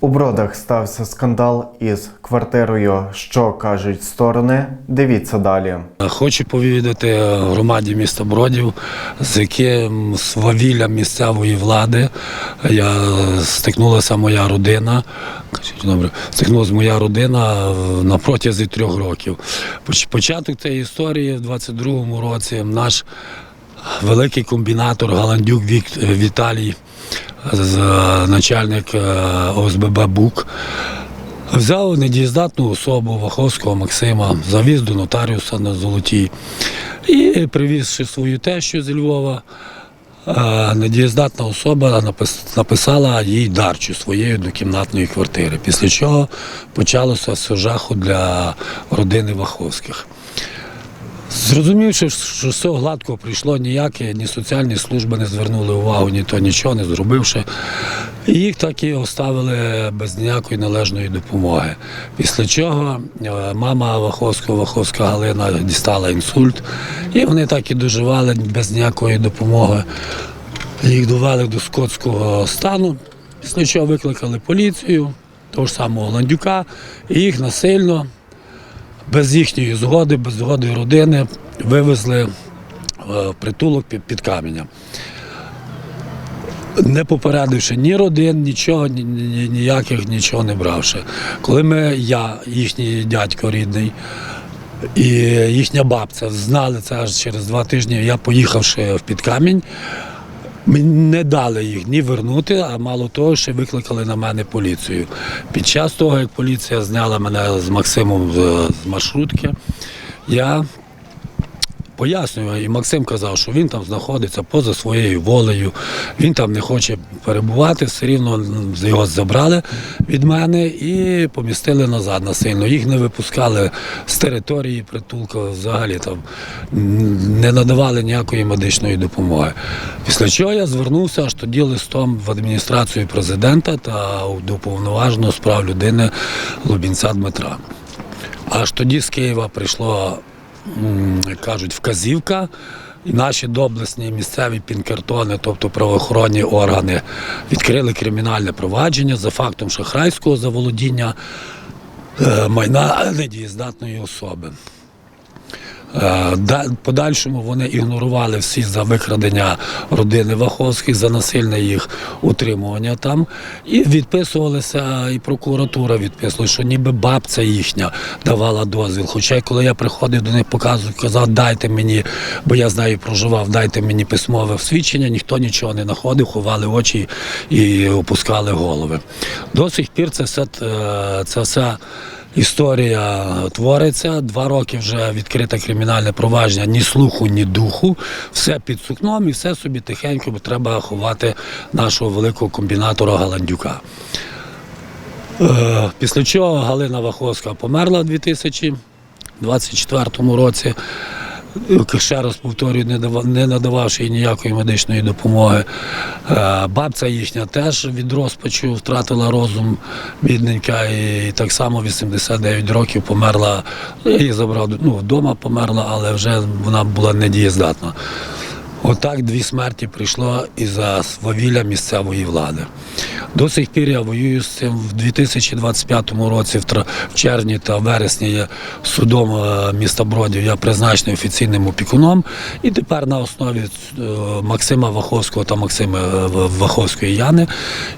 У бродах стався скандал із квартирою. Що кажуть сторони? Дивіться далі. Хочу повідати громаді міста Бродів, з яким свавіллям місцевої влади я стикнулася моя родина. Добре, стикнулася моя родина на протязі трьох років. Початок цієї історії в 22-му році наш великий комбінатор Галандюк Віталій, начальник е, ОСББ БУК. Взяв недієздатну особу Ваховського Максима, завіз до нотаріуса на Золотій і, привізши свою тещу зі Львова, е, недієздатна особа написала їй дарчу своєї однокімнатної квартири. Після чого почалося все жаху для родини Ваховських. Зрозумівши, що все гладко прийшло ніяке, ні соціальні служби не звернули увагу, ні то нічого не зробивши. Їх так і оставили без ніякої належної допомоги. Після чого е, мама Ваховського, Ваховська Галина дістала інсульт, і вони так і доживали без ніякої допомоги. Їх довели до скотського стану, після чого викликали поліцію, того ж самого Ландюка, і їх насильно без їхньої згоди, без згоди родини вивезли е, в притулок під, каменем. Не попередивши ні родин, нічого, ні, ні- ніяких нічого не бравши. Коли ми, я, їхній дядько рідний, і їхня бабця знали це аж через два тижні, я поїхавши в Підкамінь, не дали їх ні вернути, а мало того, ще викликали на мене поліцію. Під час того, як поліція зняла мене з Максимом з, з маршрутки, я пояснюю, і Максим казав, що він там знаходиться поза своєю волею, він там не хоче перебувати, все рівно його забрали від мене і помістили назад насильно. Їх не випускали з території притулку, взагалі там не надавали ніякої медичної допомоги. Після чого я звернувся аж тоді листом в адміністрацію президента та до уповноваженого з прав людини Лубінця Дмитра. Аж тоді з Києва прийшло, кажуть, вказівка. І наші доблесні місцеві пінкертони, тобто правоохоронні органи, відкрили кримінальне провадження за фактом шахрайського заволодіння е, майна недієздатної особи. Е, Подальшому вони ігнорували всі за викрадення родини Ваховських, за насильне їх утримування там. І відписувалися, і прокуратура відписувала, що ніби бабця їхня давала дозвіл. Хоча коли я приходив до них, показував, казав, дайте мені, бо я з нею проживав, дайте мені письмове свідчення, ніхто нічого не знаходив, ховали очі і опускали голови. До сих пір це все, е, це все Історія твориться. Два роки вже відкрите кримінальне провадження, ні слуху, ні духу. Все під сукном і все собі тихенько, бо треба ховати нашого великого комбінатора Галандюка. Е, Після чого Галина Ваховська померла в 2024 році. Е, Ще раз повторюю, не давав, не надававши їй ніякої медичної допомоги. Е, Бабця їхня теж від розпачу втратила розум, бідненька, і так само 89 років померла. Я її забрав ну, вдома померла, але вже вона була недієздатна. Отак дві смерті прийшло із-за свавілля місцевої влади. До сих пір я воюю з цим в 2025 році, в червні та вересні я судом е, міста Бродів я призначений офіційним опікуном. І тепер на основі е, Максима Ваховського та Максима е, Ваховської Яни.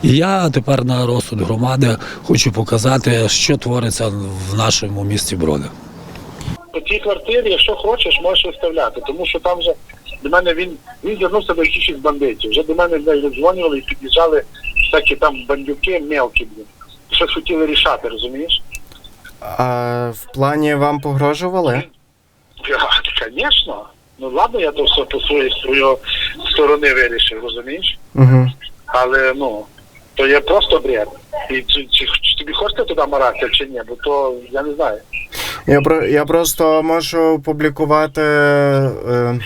І я тепер на розсуд громади хочу показати, що твориться в нашому місті Броди. по цій квартирі, якщо хочеш, можеш виставляти, тому що там вже до мене він він звернувся до якихось бандитів. Вже до мене дзвонювали і під'їжджали всякі там бандюки мелкі, блін. Щось хотіли рішати, розумієш? А в плані вам погрожували? Звісно. Ну ладно, я то все по своїй своєї сторони вирішив, розумієш? Угу. Але ну, то є просто бред. І чи, чи, чи тобі хочеться туди марати, чи ні, бо то я не знаю. Я про я просто можу публікувати е,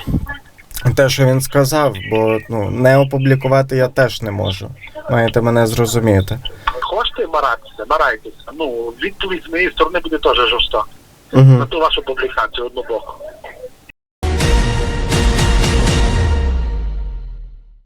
те, що він сказав, бо ну не опублікувати я теж не можу. Маєте мене зрозуміти. Хочете баратися, барайтеся. Ну, відповідь з моєї сторони буде теж жорстока. Угу. на ту вашу публікацію одну боку.